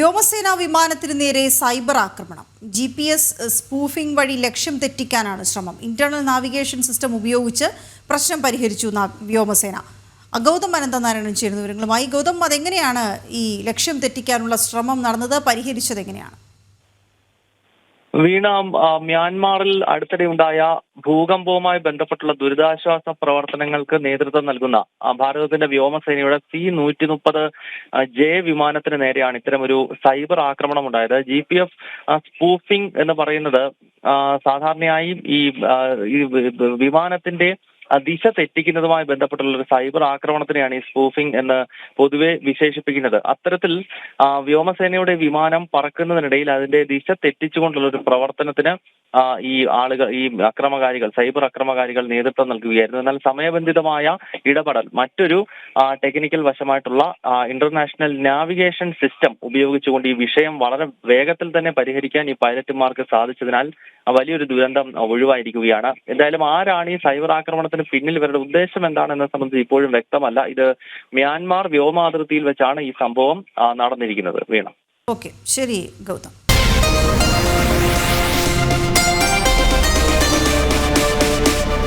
വ്യോമസേനാ വിമാനത്തിന് നേരെ സൈബർ ആക്രമണം. ജി പി എസ് സ്പൂഫിംഗ് വഴി ലക്ഷ്യം തെറ്റിക്കാനാണ് ശ്രമം. ഇന്റേണൽ നാവിഗേഷൻ സിസ്റ്റം ഉപയോഗിച്ച് പ്രശ്നം പരിഹരിച്ചു വ്യോമസേന. ഗൗതം അനന്തനാരായണൻ ചേരുന്ന വിവരങ്ങളുമായി. ഗൗതം അതെങ്ങനെയാണ് ഈ ലക്ഷ്യം തെറ്റിക്കാനുള്ള ശ്രമം നടന്നത്? പരിഹരിച്ചത് എങ്ങനെയാണ്? വീണ മ്യാൻമാറിൽ അടുത്തിടെ ഉണ്ടായ ഭൂകമ്പവുമായി ബന്ധപ്പെട്ടുള്ള ദുരിതാശ്വാസ പ്രവർത്തനങ്ങൾക്ക് നേതൃത്വം നൽകുന്ന ഭാരതത്തിന്റെ വ്യോമസേനയുടെ സി നൂറ്റി മുപ്പത് ജെ വിമാനത്തിന് നേരെയാണ് ഇത്തരമൊരു സൈബർ ആക്രമണം ഉണ്ടായത് ജി പി എഫ് സ്പൂഫിംഗ് എന്ന് പറയുന്നത് സാധാരണയായി ഈ വിമാനത്തിന്റെ ദിശ തെറ്റിക്കുന്നതുമായി ബന്ധപ്പെട്ടുള്ള ഒരു സൈബർ ആക്രമണത്തിനെയാണ് ഈ സ്പൂഫിംഗ് എന്ന് പൊതുവെ വിശേഷിപ്പിക്കുന്നത്. അത്തരത്തിൽ വ്യോമസേനയുടെ വിമാനം പറക്കുന്നതിനിടയിൽ അതിന്റെ ദിശ തെറ്റിച്ചുകൊണ്ടുള്ള ഒരു പ്രവർത്തനത്തിന് ഈ ആളുകൾ ഈ അക്രമകാരികൾ സൈബർ അക്രമകാരികൾ നേതൃത്വം നൽകുകയായിരുന്നു. എന്നാൽ സമയബന്ധിതമായ ഇടപെടൽ മറ്റൊരു ടെക്നിക്കൽ വശമായിട്ടുള്ള ഇന്റർനാഷണൽ നാവിഗേഷൻ സിസ്റ്റം ഉപയോഗിച്ചുകൊണ്ട് ഈ വിഷയം വളരെ വേഗത്തിൽ തന്നെ പരിഹരിക്കാൻ ഈ പൈലറ്റുമാർക്ക് സാധിച്ചതിനാൽ വലിയൊരു ദുരന്തം ഒഴിവായിരിക്കുകയാണ്. എന്തായാലും ആരാണ് ഈ സൈബർ ആക്രമണത്തിന് പിന്നിൽ? ഇവരുടെ ഉദ്ദേശം എന്താണെന്ന സംബന്ധിച്ച് ഇപ്പോഴും വ്യക്തമല്ല. ഇത് മ്യാൻമാർ വ്യോമാതിർത്തിയിൽ വെച്ചാണ് ഈ സംഭവം നടന്നിരിക്കുന്നത്. വീണ. ഓക്കെ. ശരി ഗൗതം.